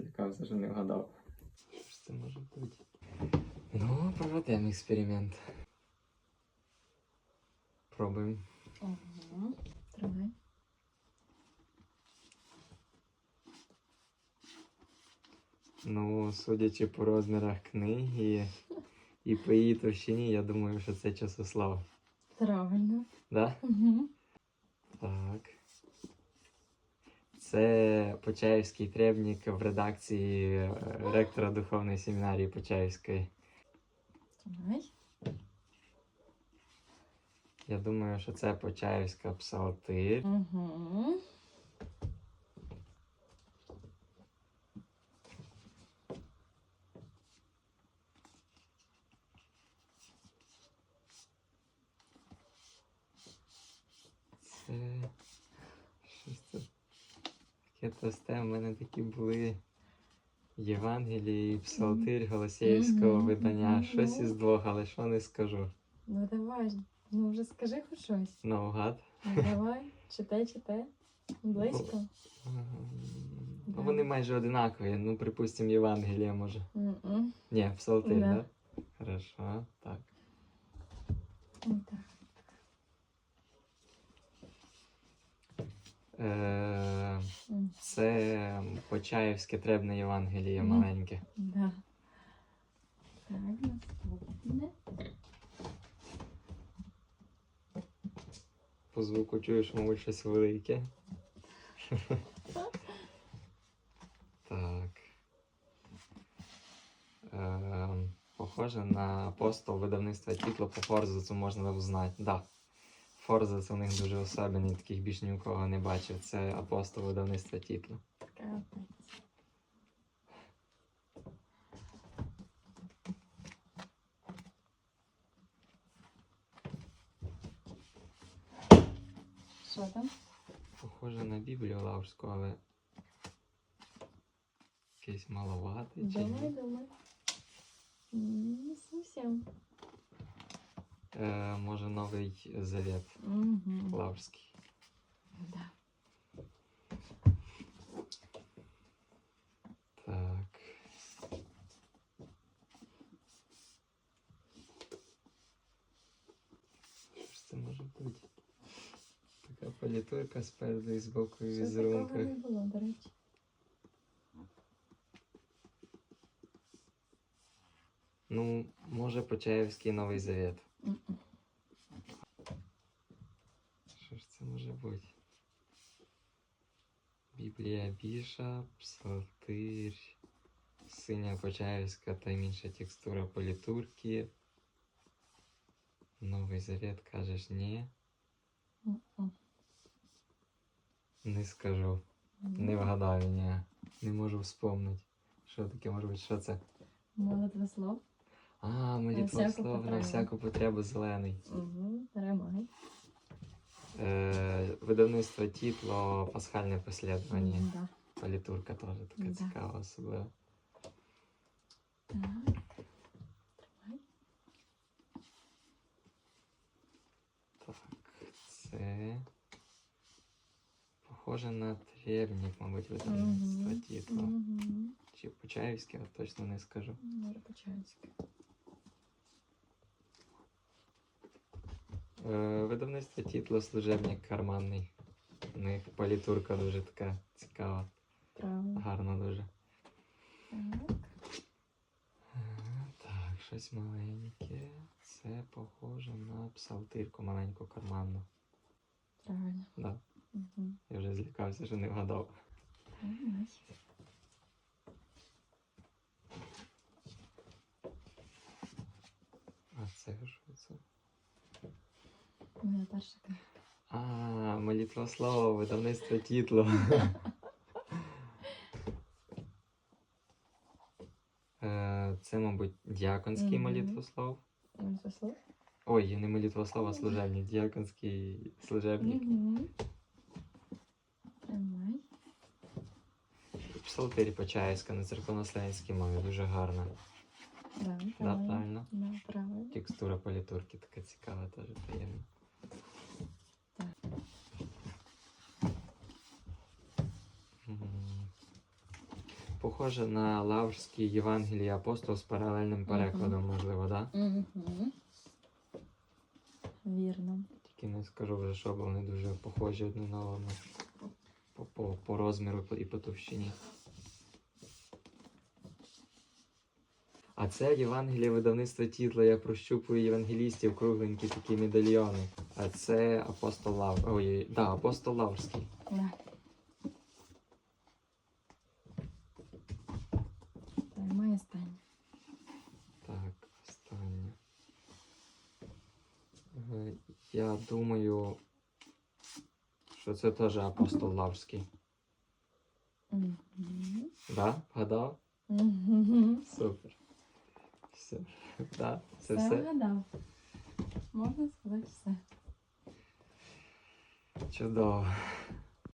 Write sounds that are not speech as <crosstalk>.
злякався, що не вгадав. Що це може бути? Ну, проведемо експеримент. Пробуємо. Ага. Тримай. Ну, судячи по розмірах книги і по її товщині, я думаю, що це часослав. Правильно. Да? Угу. Так. Це Почаївський требник в редакції е, ректора Духовної семінарії Почаївської. Я думаю, що це Почаївська псалтир. Угу. Це. Щось. Таке тосте в мене такі були. Євангелії, псалтир Голосіївського Мгм, видання. мгм, Щось ну. із двох, але що не скажу. Ну давай. Ну вже скажи хоч щось. Наугад. Ну, давай. Читай, читай. Близько. Да. Вони майже одинакові. Ну, припустимо, Євангелія може. Ні, псалтир, Да. да? Хорошо, так. Так. Е, це Почаївське требне Євангеліє маленьке. Да. Так, наступне. По звуку чуєш, мабуть, щось велике. <laughs> так. Е, похоже на апостол видавництва Тітло по Форзацу можна узнати. Да. Форзац у них дуже особливий, таких більш ні у кого не бачив. Це апостол видавництва. Капець. Що там? Похоже на Біблію Лаурську, але якийсь маловатий Думай, думай. Не совсем. Е, може новий завет Угу. Лаурський. Да. Так. Що ж це може бути? Така політурка спереду і збоку і Щось такого візерунка. не було, до речі. Ну, може Почаївський новий завет. Що ж це може бути? Біблія Біша, Псалтир, Синя Почаївська та інша текстура політурки. Новий завет кажеш ні. Не скажу. Не вгадаю, ні. Не можу вспомнити. Що таке може бути? Що це? Молитва слов. А, молитвослов на всяку потребу зелений. Угу. Тримай. Е, видавництво Тітло, пасхальне послідування. Да. Політурка теж така Да. цікава особливо. Так. Тримай. Так, це. Похоже на требник, мабуть, видавництво Мгм. Тітло. Мгм. Чи Почаївське, точно не скажу. Може почається. Видавництво Тітло служебник карманний. У них політурка дуже така цікава, Правильно. гарна дуже. Так. Е, Так, щось маленьке. Це похоже на псалтирку маленьку карманну. Правильно. Да. Угу. Я вже злякався, що не вгадав. А це що це? Моя перша книга. А, молитва слова, видавництво тітло. <laughs> Е, Це, мабуть, діаконський Мгм. молитвослов. Молитва слов. Ой, не молитвослов, а служебник. Діаконський служебник. Угу. Тримай. Псалтирі Почаївська на церковнослов'янській мові. Дуже гарна. Да, Да, правильно. правильно. Да, правильно. Текстура політурки така цікава, теж приємна. Похоже на Лаврські Євангелії апостол з паралельним перекладом, можливо, так? Да? Угу. Вірно. Тільки не скажу вже, що, бо вони дуже похожі одне на одне. По, по, по розміру і по товщині. А це Євангеліє видавництва Тітла. Я прощупую євангелістів кругленькі такі медальйони. А це апостол Лав. Ой, да, апостол Лаврський. Да. Тримай останнє. Так, останнє. Е, Я думаю, що це теж апостол Лаврський. Угу. Да? Вгадав? Угу. Супер. Все. <laughs> Да, це Все все. вгадав. Можна сказати все. Чудово.